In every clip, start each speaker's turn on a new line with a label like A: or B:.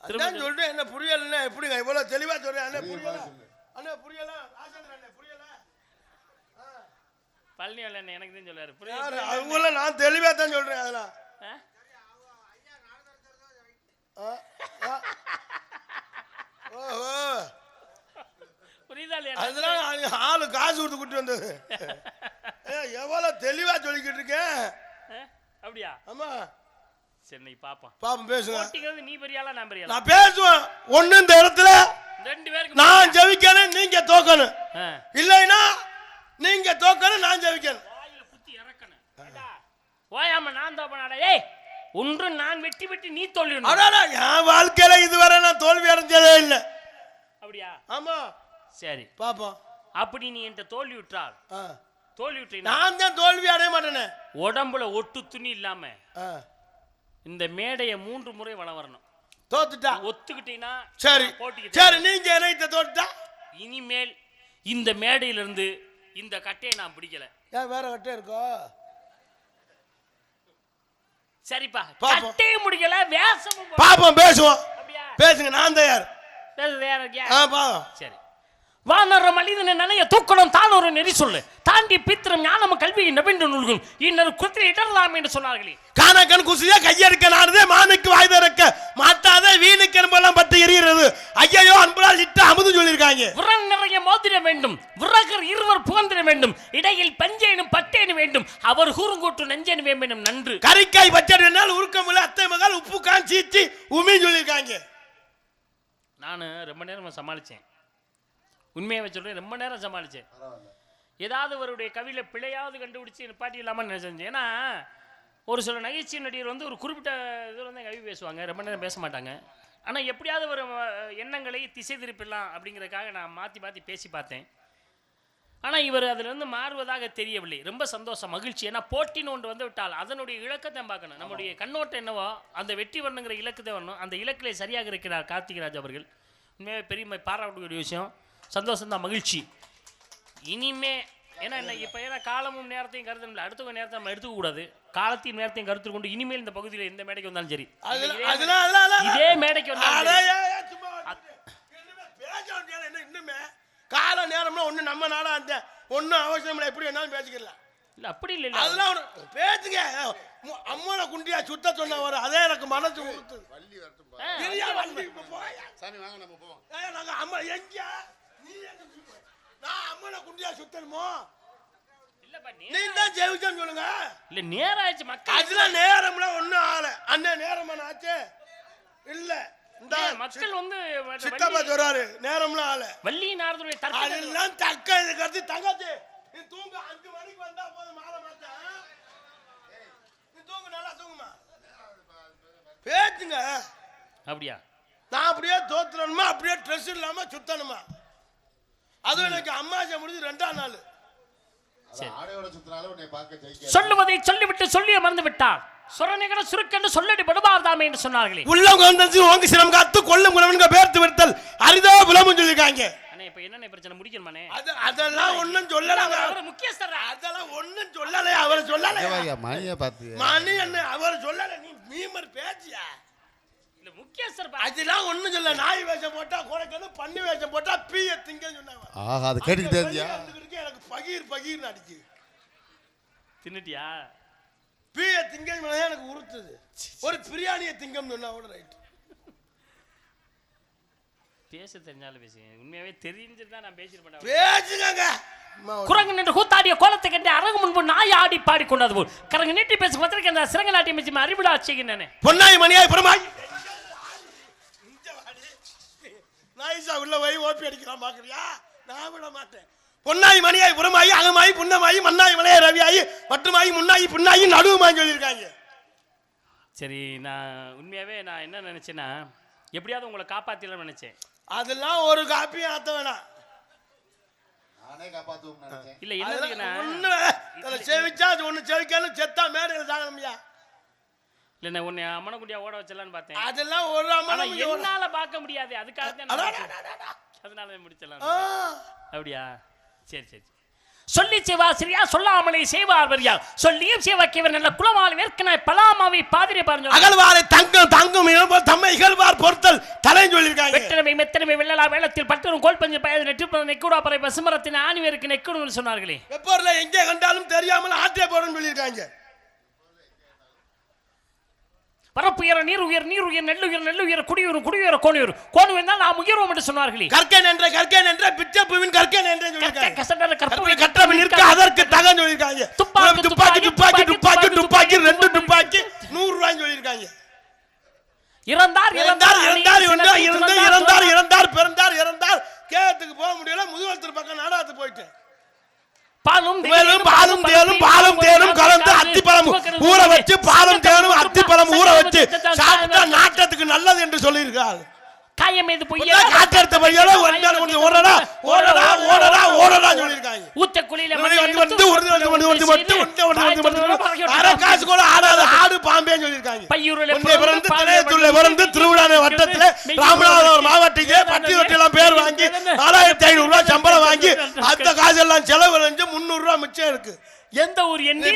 A: அதான் சொல்றேன். என்ன புரியலன்னா எப்படிங்க? இவ்வளவு தெளிவா சொல்றேன். அண்ணே புரியல? அண்ணே புரியல? ராஜேந்திரன் அண்ணே புரியல?
B: பழனி என்ன எனக்கு தான் சொல்லுவாரு
A: யாரு?
B: புரியுது
A: அவங்கள நான் தெளிவா தான் சொல்றேன் அதெல்லாம்.
B: ஆ?
A: ஆ, ஆ. ஓஹோ.
B: புரியுதா இல்லையா?
A: அதெல்லாம் நான் ஆளு காசு கொடுத்து கூட்டி வந்தது. ஏ, எவ்வளவு தெளிவா சொல்லிக்கிட்டு இருக்கேன்?
B: அப்படியா?
A: ஆமா.
B: சரி நீ பாப்போம்.
A: பாப்போம் பேசுங்க.
B: போட்டிங்கிறது நீ பெரியாளா நான் பெரியாளா?
A: நான் பேசுவேன். ஒண்ணு இந்த இடத்துல
B: ரெண்டு பேருக்கு
A: நான் ஜெயிக்கணும் நீங்க தோக்கணும்.
B: ஆ.
A: இல்லைன்னா நீங்க தோக்கணும் நான் ஜெயிக்கணும்.
B: வாயில குத்தி இறக்கணும். ஓயாம நான் தோப்பனாடா ஏய் ஒன்று நான் வெட்டி வெட்டி நீ தோல்வி
A: அடாடா என் வாழ்க்கையில இதுவரை நான் தோல்வி அடைஞ்சதே இல்லை.
B: அப்படியா?
A: ஆமா.
B: சரி.
A: பாப்போம்.
B: அப்படி நீ என்கிட்ட தோல்வி விட்டால். தோல்வி விட்டீங்கன்னா
A: நான் தான் தோல்வி அடைய மாட்டேனே.
B: உடம்புல ஒட்டு துணி இல்லாம. இந்த மேடையை மூன்று முறை வளம் வரணும்
A: தோத்துட்டா
B: ஒத்துக்கிட்டீங்கன்னா
A: சரி. சரி நீங்க என்னைத்த தோத்துட்டா?
B: இனிமேல் இந்த மேடையிலிருந்து இந்த கட்டையை நான் பிடிக்கல.
A: ஏன் வேற கட்டே இருக்கோ?
B: சரிப்பா. கட்டையும் முடிக்கல வேஷமும்
A: பாப்போம் பேசுவோம். பேசுங்க நான் தயார்.
B: பேசுறது யார் இருக்கியா?
A: ஆ பாவம்.
B: சரி. வானர மனிதனை நினைய தூக்கணும் தான் ஒரு நெறி சொல்லு. தாண்டி பித்திரம் ஞானம் கல்வி நவீன நூல்கள் இன்னொரு குத்திரை இடரலாம் என்று சொன்னார்களே.
A: காணக்கன் குசியா கையெடுக்க நாடுதே மானுக்கு வாய் திறக்க மாட்டாதே வீணுக்கு என்பெல்லாம் பட்டு எரிகிறது ஐயையோ அன்புலால் இட்டு அமுது சொல்லியிருக்காங்க.
B: விரல் நிறைய மோதிர வேண்டும் விறகர் இருவர் புகந்திர வேண்டும் இடையில் பஞ்சேனும் பட்டேனும் வேண்டும் அவர் கூறுங்கூட்டு நஞ்சேன் வேண்டும் நன்று.
A: கறிக்காய் பச்சடி என்னால் உருக்கமில்ல அத்தை மகள் உப்பு கான் சீச்சி உமின்னு சொல்லியிருக்காங்க.
B: நான் ரொம்ப நேரம் சமாளித்தேன் உண்மையை சொல்றேன் ரொம்ப நேரம் சமாளித்தேன் ஏதாவது அவருடைய கவியில பிழையாவது கண்டுபிடிச்சு நிப்பாட்டி இல்லாமல் நினைச்சேன் ஏன்னா ஒரு சில நகைச்சுவை நடிகர் வந்து ஒரு குறிப்பிட்ட இதில் வந்து கவி பேசுவாங்க ரொம்ப நேரம் பேச மாட்டாங்க. ஆனால் எப்படியாவது ஒரு எண்ணங்களை திசை திருப்பிடலாம் அப்படிங்கிறதுக்காக நான் மாற்றி மாற்றி பேசி பார்த்தேன். ஆனால் இவர் அதிலிருந்து மாறுவதாக தெரியவில்லை. ரொம்ப சந்தோஷம் மகிழ்ச்சி. ஏன்னா போட்டின்னு ஒன்று வந்து விட்டால் அதனுடைய இலக்கத்தை பார்க்கணும். நம்முடைய கண்ணோட்டம் என்னவோ அந்த வெற்றி வரணுங்கிற இலக்கத்தை வரணும். அந்த இலக்கிலே சரியாக இருக்கிறார் கார்த்திகராஜ் அவர்கள். உண்மையாக பெரிய பாராட்டக்கூடிய விஷயம். சந்தோஷம் தான் மகிழ்ச்சி. இனிமே ஏன்னா என்ன இப்போ ஏன்னா காலமும் நேரத்தையும் கருதணும் அடுத்த நேரத்தை நம்ம எடுத்துக்க கூடாது காலத்தையும் நேரத்தையும் கருத்தில் கொண்டு இனிமேல் இந்த பகுதியில் எந்த மேடைக்கு வந்தாலும் சரி.
A: அதுல-
B: இதே- மேடைக்கு வந்தாலும்?
A: இன்னுமே? கால நேரம்னா ஒண்ணு நம்ம நாடா அந்த ஒன்றும் அவசியம் இல்லை. எப்படி வேணாலும் பேசிக்கலாம்
B: இல்ல அப்படி இல்லை இல்ல.
A: அதெல்லாம் பேசுங்க. மு- அம்மனை குண்டியா சுத்த சொன்ன ஒரு அதே எனக்கு மனசு
C: வள்ளி வரட்டும். சாமி வாங்க நம்ம போவோம்.
A: ஏய், நாங்க அம்மா எங்க நீ? நான் அம்மனை குண்டியா சுத்தணுமோ? நீ தான் ஜெயிச்சேன்னு சொல்லுங்க.
B: இல்ல நேரம் ஆயிடுச்சு மக்கள்.
A: அதெல்லாம் நேரம்லாம் ஒண்ணும் ஆகல. அண்ணன் நேரமான ஆச்சு. இல்ல. இந்த
B: மக்கள் வந்து
A: சித்தப்பா சொல்றாரு நேரம்லாம் ஆகல.
B: வள்ளி நாரதுடைய தற்கொலை
A: அதெல்லாம் தக்க இது கருத்து தங்கச்சி. நீ தூங்க அஞ்சு மணிக்கு வந்தா போதும் மாலை மாட்டேன் நீ தூங்கு நல்லா தூங்குமா? பேச்சுங்க
B: அப்படியா?
A: நான் அப்படியே தோத்துறணுமா அப்படியே ட்ரெஸ் இல்லாம சுத்தணுமா? அதுவும் எனக்கு அம்மாசை முடிஞ்சு ரெண்டாம் நாள்.
B: சொல்லுவதை சொல்லிவிட்டு சொல்லிய மறந்து விட்டார் சுரநிகர சுருக்கென்று சொல்லடி படுபார்தாமே என்று சொன்னார்களே.
A: உள்ளவங்க வந்து உங்க சிரம் காத்து கொல்லும் குணவனுங்க பேர்த்து விடுத்தல். அரிதா புலமும் சொல்லிருக்காங்க
B: அண்ணே இப்ப என்னென்ன பிரச்சனை? முடிக்கணுமானே
A: அது அதெல்லாம் ஒண்ணும் சொல்லல.
B: அவர் முக்கியஸ்தர்?
A: அதெல்லாம் ஒண்ணும் சொல்லல. அவர் சொல்லல.
C: மணியை பார்த்து
A: மணி என்ன அவர் சொல்லல. நீ மீமர் பேச்சியா?
B: இல்ல முக்கியஸ்தர்.
A: அதெல்லாம் ஒண்ணும் சொல்ல நாய் வேஷம் போட்டா குறைக்கணும் பண்ணி வேஷம் போட்டா பீய திங்க சொன்னாங்க.
C: ஆஹா அது கேட்டுக்கிட்டே இருந்தியா
A: எனக்கு பகீர் பகீர்னு அடிக்குது
B: தின்னுட்டியா?
A: பீய திங்க எனக்கு உறுத்துது. ஒரு பிரியாணியை திங்கம் சொன்னா கூட ரைட்
B: பேச தெரிஞ்சாலும் பேசுங்க. உண்மையாவே தெரிஞ்சிட்டு தான் நான் பேசிருப்பேன்
A: பேசுங்க
B: குரங்கு நின்று கூத்தாடிய கோலத்தை கண்டு அரங்கு முன்பு நாய் ஆடி பாடி கொண்டது போல். கரங்கு நீட்டி பேசும் பத்திரிக்கை அந்த சிறங்க நாட்டியம் வச்சு அறிவிடா செய்கின்றனே.
A: பொன்னாய் மணியாய் புறமாய் இங்க வாடி. நாயிசா உள்ள போய் ஓப்பி அடிக்கலாம் பாக்குறியா? நான் விட மாட்டேன். பொன்னாய் மணியாய் புறமாயி அகமாயி புன்னமாயி மண்ணாய் மலையாய் ரவியாயி மட்டுமாயி முன்னாயி பின்னாயி நடுவுமாய் சொல்லியிருக்காங்க
B: சரி நான் உண்மையாவே நான் என்ன நினைச்சேன்னா எப்படியாவது உங்களை காப்பாத்திடலாம்னு நினைச்சேன்.
A: அதெல்லாம் ஒரு காப்பியும் ஆத்த வேணாம்.
C: நானே காப்பாத்துவோம்னு நினைச்சேன்.
B: இல்ல என்னதுக்குன்னா
A: ஒண்ணு செவிச்சா அது ஒண்ணு செவிக்கணும் செத்தா மேடையில் சாகணும்யா.
B: இல்ல உன்னை அம்மனக்குட்டியா ஓட வச்சலான்னு பார்த்தேன்.
A: அதெல்லாம் ஒரு ஒரு-
B: என்னால பார்க்க முடியாது. அதுக்காக தான். அதனால முடிச்சலாம். அப்படியா? சரி சரி சொல்லி செய்வார் சரியா சொல்லாமலே செய்வார் வரியா சொல்லியும் செய்வாக்கியவர் நல்ல குலமால் வேர்க்கனாய் பலாமாவை பாதிரி பாருங்க.
A: அகழ்வாரை தங்கம் தங்கும் தம்மை இகழ்வார் பொறுத்தல் தலைன்னு சொல்லியிருக்காங்க.
B: வெட்டனமை மெத்தனமை வெள்ளலா வேளத்தில் பட்டரும் கோல் பஞ்சு பயது நெற்றுப்பட நெக்குடா பறை பசுமரத்தின் ஆணிவேருக்கு நெக்குடும் சொன்னார்களே.
A: வெப்பூர்ல எங்கே கண்டாலும் தெரியாமல் ஆற்றே போறேன்னு சொல்லியிருக்காங்க.
B: பரப்புயர நீர் உயர் நீர் உயர் நெல் உயர் நெல் உயர் குடியூர் குடியுயர கோணியூர் கோணு தான் நாம் உயர்வோம் என்று சொன்னார்களே.
A: கற்கன் என்ற கற்கன் என்ற பிச்சப்புவின் கற்கன் என்று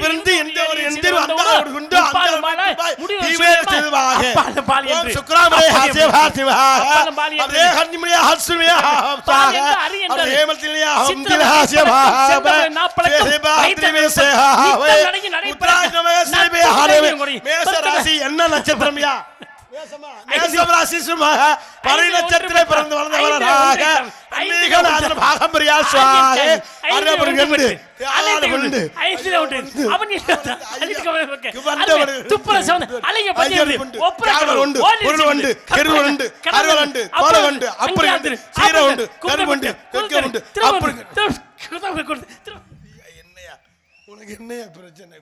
A: பிறந்து
B: எந்த
A: ஒரு எந்திர் வந்தா ஒரு குண்டு அந்த தீவே செய்வாக ஓம் சுக்ராமலே ஹசிவா சிவா அதே ஹன்னிமலே ஹஸ்மியா ஹப்தாக அதே ஹேமத்திலே ஹம்தில ஹசிவா சேபா திவே சேஹாவே உத்தராஜமே சேபே ஹரவே மேஷ ராசி என்ன நட்சத்திரம்யா நேசமராசிசுமா பரிணச்சத்திலே பிறந்து வளர்ந்தவராக என்னையா? பிரச்சனை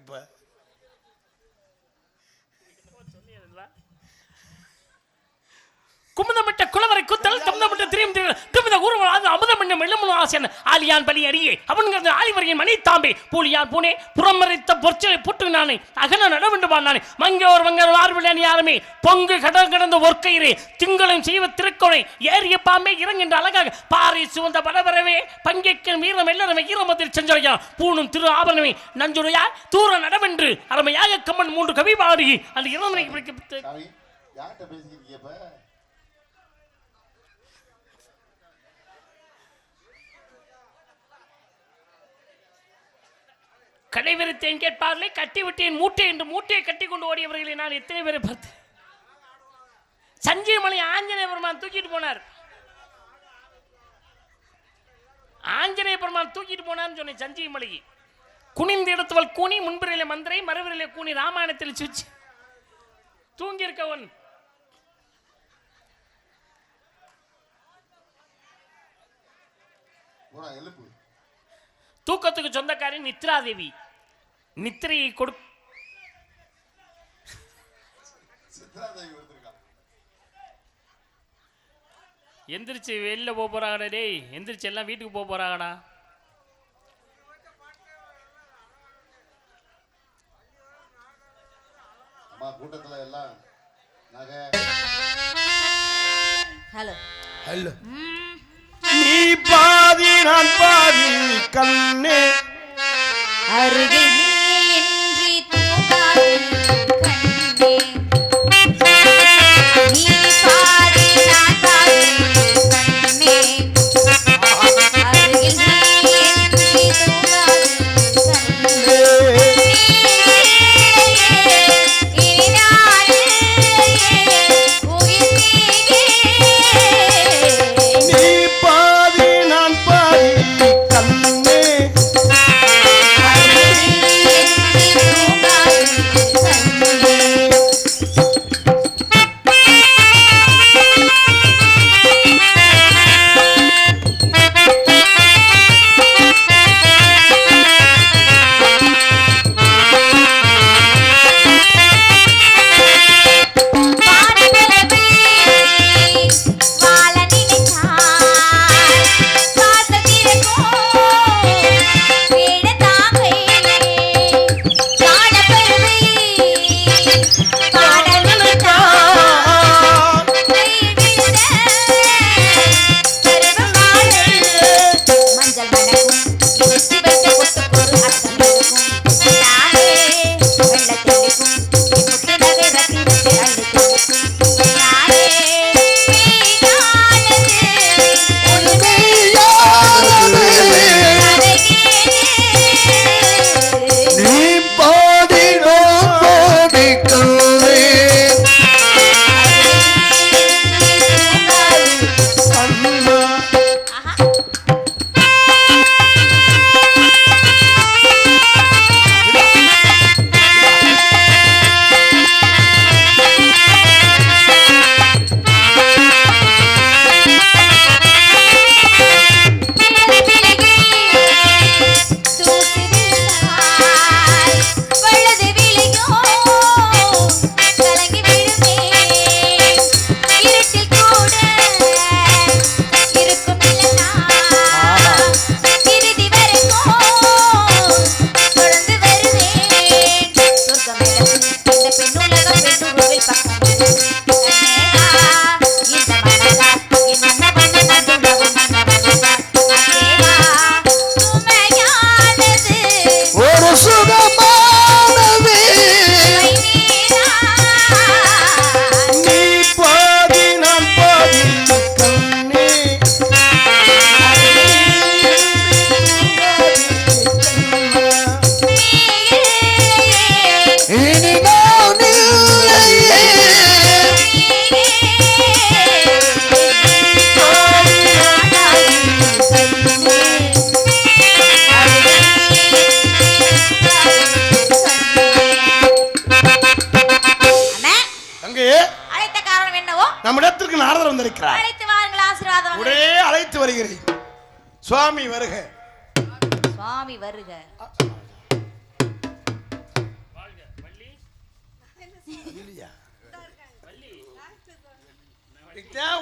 B: குமுதமிட்ட குளவரை குத்தல் தம்தமிட்ட திரியும் திமித ஊர்வலாது அமுதமிட்ட மெல்லமும் ஆசன் ஆலியான் பலி அடியே. அவன்கிறது ஆலிவரையின் மணி தாம்பே பூலியான் பூனே புறமறைத்த பொற்சலை புட்டு நானே. அகன நடவண்டுமான் நானே. மங்கோர் வங்கர் ஆர்வலன் யாருமே. பொங்கு கடல் கடந்த ஒர்க்கயிறே திங்களும் செய்வ திருக்கோணை ஏறிய பாம்பே இறங்கின்ற அழகாக பாறை சுவந்த படவரவே பங்கேற்கும் வீரம் எல்லாருமே ஈரமத்தில் செஞ்சொழியா பூணும் திரு ஆபரணமே. நஞ்சுடையா தூர நடவென்று அருமையாக கம்மன் மூன்று கவி பாடி அந்த இளமனைக்கு பிடிக்க
C: யார்கிட்ட பேசிக்கிறீங்க
B: கடைவிரித்தேன் கேட்பார்களே கட்டி விட்டேன் மூட்டை என்று மூட்டையை கட்டி கொண்டு ஓடியவர்களை நான் எத்தனை பேரை பார்த்தேன்? சஞ்சீவமலை ஆஞ்சநேய பெருமான் தூக்கிட்டு போனார். ஆஞ்சநேய பெருமான் தூக்கிட்டு போனார்னு சொன்னேன் சஞ்சீவமலை குனிந்த இடத்துவல் கூனி முன்பிரையில மந்திரை மறுவிரையில கூனி ராமாயணத்தில் சுச்சு
C: தூங்கியிருக்கவன். எழுப்பு.
B: தூக்கத்துக்கு சொந்தக்காரி நித்ராதேவி. நித்திரையை கொடு எந்திரிச்சு வெளில போக போறாங்கடா டேய். எந்திரிச்சு எல்லாம் வீட்டுக்கு போக போறாங்கடா.
C: அம்மா கூட்டத்துல எல்லாம்
D: ஹலோ
A: ஹலோ நீ பாதி நான் பாதி கண்ணே.
D: அருகில்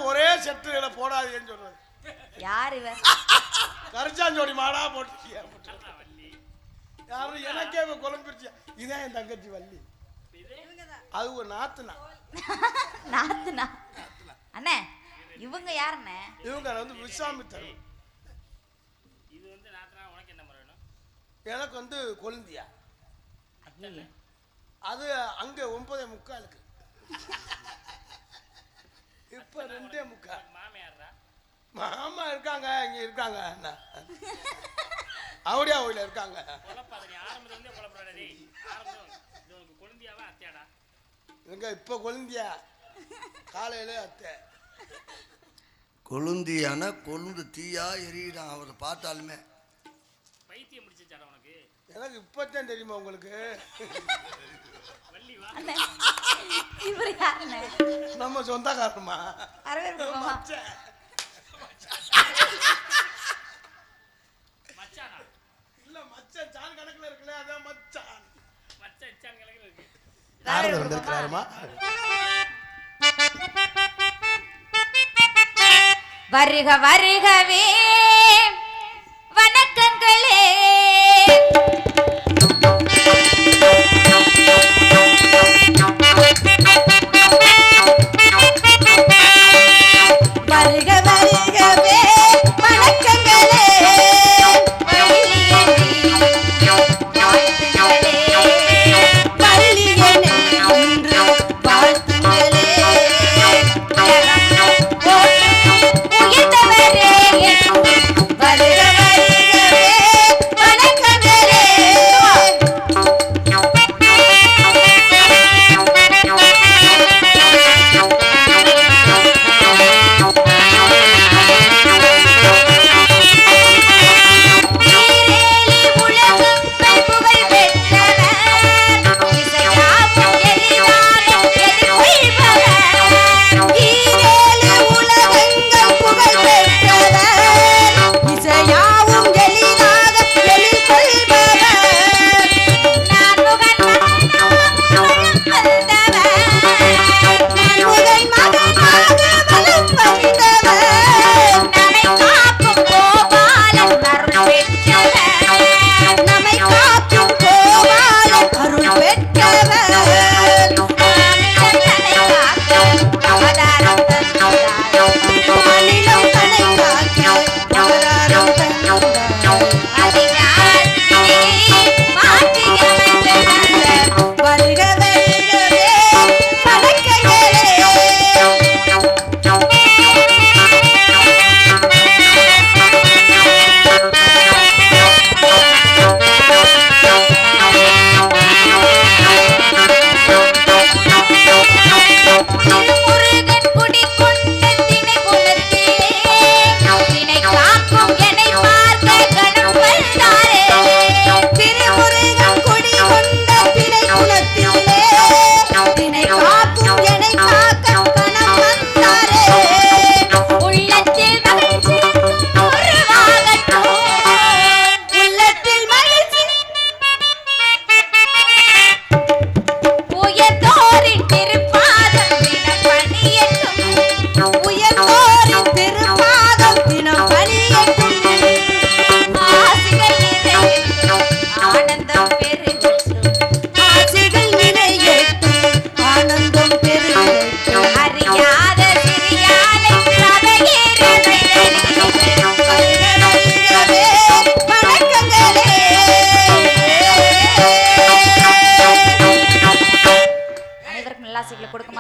A: ஒரே செட்டுகளை போடாதீங்கன்னு சொல்றது.
D: யார் இவ?
A: கரிச்சாஞ்சோடி மாடா போட்டு
B: அண்ணா வள்ளி
A: அவரு எனக்கே குழம்பிருச்சு இதான் என் தங்கச்சி வள்ளி. அது ஒரு நாத்துனா.
D: நாத்துனா? அண்ணே இவங்க யாருண்ணே?
A: இவங்க வந்து விஸ்வாமித்தர்
B: இது வந்து நாத்தனா உனக்கு என்ன முறை வேணும்
A: எனக்கு வந்து கொழுந்தியா. அது அங்க ஒன்பதே முக்காலுக்கு. இப்ப ரெண்டே முக்கால்
B: மாமியார்ரா?
A: மாமா இருக்காங்க இங்க இருக்காங்க. அண்ணா. அவடியா கோயில இருக்காங்க. இவங்க இப்ப கொழுந்தியா? காலையில அத்தை.
E: கொழுந்தியான கொழுந்து தீயா எரியிடான் அவரை பார்த்தாலுமே.
A: எனக்கு இப்பதான் தெரியுமா உங்களுக்கு?
D: இவர் யாருண்ணே?
A: நம்ம சொந்தக்காரமா
D: வரவேற்பு மாமா
A: மச்சான்.
B: மச்சானா?
A: இல்ல மச்சான் சான் கணக்குல இருக்குல்ல அதான் மச்சான்.
B: இருக்கு.
A: வந்திருக்கிறாருமா?
D: வருக வருகவே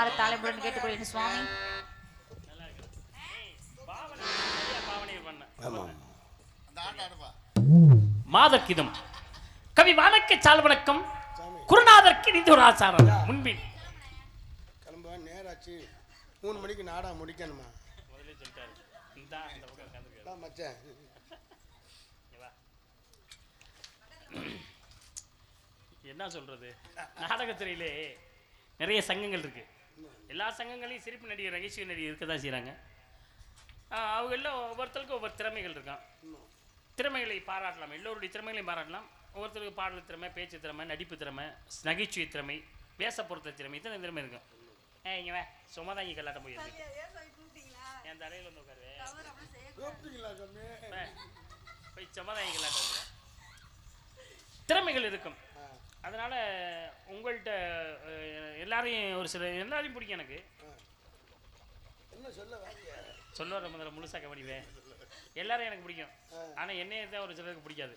D: கொடுக்குமாறு தாளைபுடன் கேட்டுக்கொள்கிறேன் சுவாமி?
B: மாதர்க்கிதம் கவி வானக்க சால் வணக்கம். குருநாதருக்கு நிதி ஒரு ஆச்சாரம் முன்பின்.
A: கிளம்ப நேராச்சு. மூணு மணிக்கு நாடா முடிக்கணுமா?
B: என்ன சொல்றது? நாடகத்துறையிலே நிறைய சங்கங்கள் இருக்கு. எல்லா சங்கங்களையும் சிரிப்பு நடிகர் நகைச்சுவை நடிகர் இருக்க தான் செய்கிறாங்க அவங்களில் ஒவ்வொருத்தருக்கும் ஒவ்வொரு திறமைகள் இருக்கான் திறமைகளை பாராட்டலாம். எல்லோருடைய திறமைகளையும் பாராட்டலாம். ஒவ்வொருத்தருக்கு பாடல் திறமை பேச்சு திறமை நடிப்பு திறமை நகைச்சுவை திறமை வேஷ பொருத்த திறமை இத்தனை திறமை இருக்கும் ஏ இங்கே வே. சும்மா தான் இங்கே கல்லாட்ட போயிருக்கு என் தலையில் வந்து உட்காரு. போய் சும்மா தான் இங்கே கல்லாட்ட வந்து திறமைகள் இருக்கும். அதனால உங்கள்கிட்ட எல்லாரையும் ஒரு சில எல்லாரையும் பிடிக்கும் எனக்கு.
A: என்ன சொல்ல
B: சொல்ல வர முதல்ல முழுசா கவனிவே எல்லாரும் எனக்கு பிடிக்கும். ஆனா என்னைய தான் ஒரு சிலருக்கு பிடிக்காது.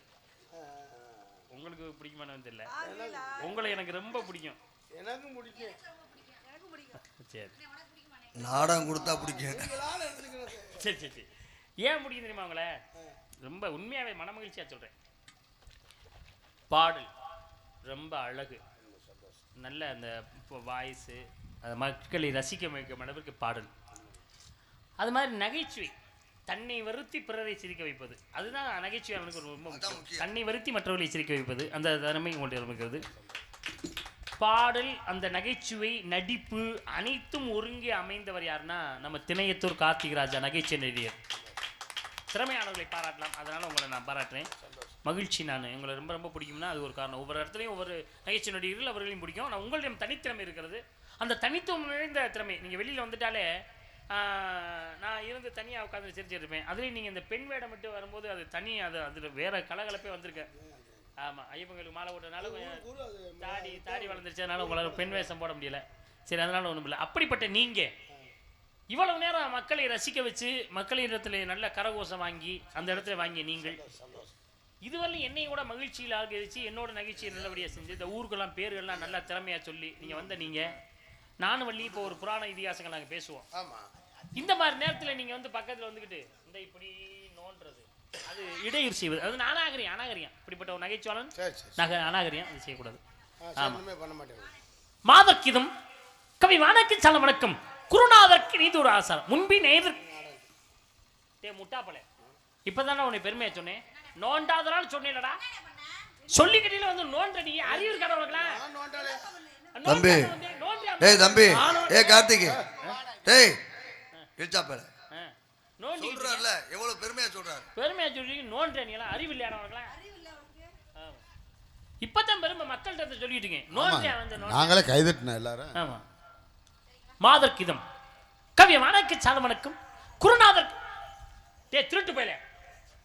B: உங்களுக்கு பிடிக்குமான்னு தெரியல. உங்களை எனக்கு ரொம்ப பிடிக்கும்.
A: எனக்கும் பிடிக்கும்.
B: சரி.
E: நாடகம் கொடுத்தா பிடிக்கும்.
B: சரி. சரி சரி ஏன் பிடிக்கும் தெரியுமா உங்களை? ரொம்ப உண்மையாவே மனமகிழ்ச்சியா சொல்றேன். பாடல். ரொம்ப அழகு. நல்ல அந்த வாய்ஸு அது மக்களை ரசிக்க வைக்கும் அளவிற்கு பாடல். அது மாதிரி நகைச்சுவை. தன்னை வருத்தி பிறரை சிரிக்க வைப்பது. அதுதான் நகைச்சுவையாளனுக்கு ரொம்ப முக்கியம்.
E: முக்கியம்.
B: தன்னை வருத்தி மற்றவர்களை சிரிக்க வைப்பது. அந்த திறமை உங்கள்கிட்ட இருக்கிறது பாடல் அந்த நகைச்சுவை நடிப்பு அனைத்தும் ஒருங்கே அமைந்தவர் யாருன்னா நம்ம திணையத்தூர் கார்த்திகராஜா நகைச்சுவை நடிகர். திறமையானவர்களை பாராட்டலாம். அதனால உங்களை நான் பாராட்டுறேன். மகிழ்ச்சி நான். உங்களை ரொம்ப ரொம்ப பிடிக்கும்னா அது ஒரு காரணம். ஒவ்வொரு இடத்துலையும் ஒவ்வொரு நகைச்சுவை நடிகர்கள் அவர்களையும் பிடிக்கும். ஆனால் உங்களிடம் தனித்திறமை இருக்கிறது. அந்த தனித்துவம் நிறைந்த திறமை. நீங்கள் வெளியில் வந்துட்டாலே நான் இருந்து தனியாக உட்காந்து சிரிச்சிட்டு இருப்பேன். அதுலேயும் நீங்கள் இந்த பெண் வேடம் மட்டும் வரும்போது அது தனி அது அதில் வேற கலகலப்பே வந்திருக்கேன் ஆமாம் ஐயப்பங்களுக்கு மாலை
A: அது
B: தாடி தாடி வளர்ந்துருச்சு. அதனால உங்களால் பெண் வேஷம் போட முடியல. சரி அதனால ஒன்றும் இல்லை. அப்படிப்பட்ட நீங்கள் இவ்வளவு நேரம் மக்களை ரசிக்க வச்சு மக்களிடத்தில் நல்ல கரகோஷம் வாங்கி அந்த இடத்துல வாங்கிய நீங்கள். இதுவரை என்னையும் கூட மகிழ்ச்சியில் ஆகிருச்சு என்னோட நகைச்சியை நல்லபடியாக செஞ்சு இந்த ஊருக்கெல்லாம் பேர்கள்லாம் நல்லா திறமையாக சொல்லி நீங்கள் வந்த நீங்கள் நானும் வள்ளி இப்போ ஒரு புராண இதிகாசங்கள் நாங்கள் பேசுவோம்.
A: ஆமா.
B: இந்த மாதிரி நேரத்தில் நீங்கள் வந்து பக்கத்தில் வந்துக்கிட்டு இந்த இப்படி நோண்டுறது அது இடையூறு செய்வது அது அநாகரியம் அநாகரியம் இப்படிப்பட்ட ஒரு நகைச்சுவாளன் நகை அநாகரியம் அது செய்யக்கூடாது.
A: ஆ, சரி, இனிமே பண்ண மாட்டேன்.
B: மாதர்க்கிதம் கவி வணக்கு சல வணக்கம் குருநாதர்க்கு நீதி ஒரு ஆசாரம். முன்பி நேதர் டே முட்டாப்பலே. இப்பதானே உன்னை பெருமையா சொன்னேன். நோண்டாதரான்னு சொன்னேன்லடா. சொல்லிக்கிட்டே வந்து நோண்ட நீ அறிவு கடவுளா
E: தம்பி. டேய் தம்பி. ஏய் கார்த்திக். டேய். இழுச்சாப்பேல.
B: நோண்டி
E: சொல்றாருல எவ்வளவு பெருமையா சொல்றாரு.
B: பெருமையா சொல்லி நோண்ட நீ எல்லாம் அறிவு இல்லையானவர்களா இப்பதான் பெருமை மக்கள்கிட்ட இருந்து சொல்லிட்டு இருக்கேன். நோண்டியா வந்து நோண்ட.
C: நாங்களே கைதட்டினோம் எல்லாரும்.
B: ஆமா. மாதர்க்கிதம் கவிய வணக்க சால வணக்கம். குருநாதர் டே திருட்டு போயில.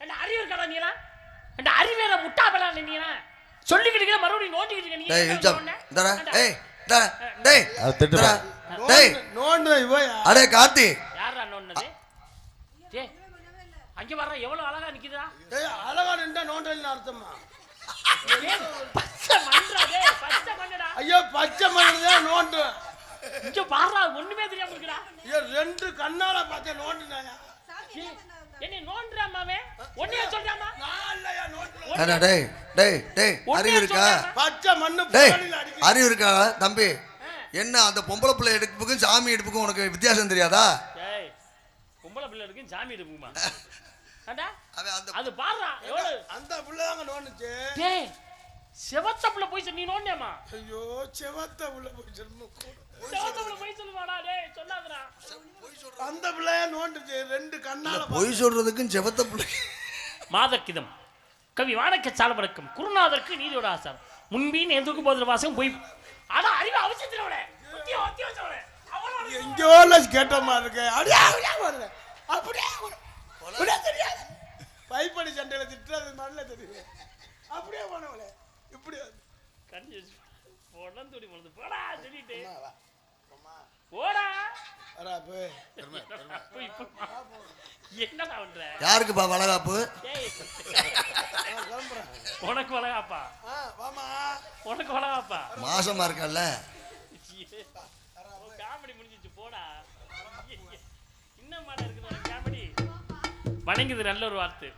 B: அந்த அறிவு இருக்கா நீங்களா அந்த அறிவேற முட்டா போல நீங்களா சொல்லிக்கிட்டு மறுபடியும் நோண்டிக்கிட்டு இருக்க, நீ.
E: டேய்
B: என்ன?
E: இந்தடா. டேய் டேய்.
A: நோண்டு இவன்
E: அடே கார்த்தி.
B: யார்ரா நோண்டது டே அங்க வர்ற எவ்வளவு அழகா நிக்குதா
A: ஏய் அழகா நின்றா நோண்டல்னு அர்த்தமா?
B: டேய், பச்சை டேய் பச்சை மண்ணடா.
A: ஐயோ பச்சை மண்ணு நோண்டு
B: இங்க பாருடா ஒண்ணுமே தெரியாம இருக்குடா.
A: ஐயோ ரெண்டு கண்ணால பார்த்த நோண்டுனாயா?
B: டேய், என்னை நோண்டுறாமாவே ஒன்னைய சொல்றாமா
A: நான் இல்லையா நோண்டு
E: டேய் டேய் டேய் அறிவு இருக்கா?
A: பச்சை மண்ணு
E: டேய் அறிவு இருக்கா தம்பி? என்ன அந்த பொம்பளை பிள்ளை எடுப்புக்கும் சாமி எடுப்புக்கும் உனக்கு வித்தியாசம் தெரியாதா?
B: டேய் பொம்பளை பிள்ளை இருக்கு சாமி
E: அந்த
B: அது பாருடா எவ்வளவு?
A: அந்த புள்ள தாங்க நோண்டுச்சு.
B: டேய் செவத்த பிள்ளை போய் நீ நோண்டியாமா
A: ஐயோ செவத்த
B: பிள்ளை போய் சொல்லாதடா
A: அந்த பிள்ளைய நோண்டுச்சு ரெண்டு கண்ணால
E: பொய் சொல்றதுக்கும் செவத்த பிள்ளை.
B: மாதர்க்கிதம் கவி வானக்க சாலவடக்கம் குருநாதருக்கு நீதியோட ஆசாரம். முன்பின் எதிர்க்கு போதில் வாசகம் போய். ஆனா அறிவு அவசியத்தினோட
A: எங்கேயோ கேட்ட மாதிரி இருக்கு. அப்படியே அப்படியே வருது. அப்படியே தெரியாது. பைப்படி சண்டையில திட்டுறது மாதிரில தெரியுது. அப்படியே போனவளே. இப்படி.
B: கஞ்சி போடலாம் போடுது போடா சொல்லிட்டு. போடா.
E: யாருக்குப்பா வளகாப்பு?
B: டேய்.
A: நான் கிளம்புறேன்
B: உனக்கு வளகாப்பா? உனக்கு வளகாப்பா?
E: மாசமா இருக்கல்ல?
B: காமெடி முடிஞ்சிச்சு போடா. இன்னும் மாட இருக்குது காமெடி. வணங்குது நல்ல ஒரு வார்த்தை.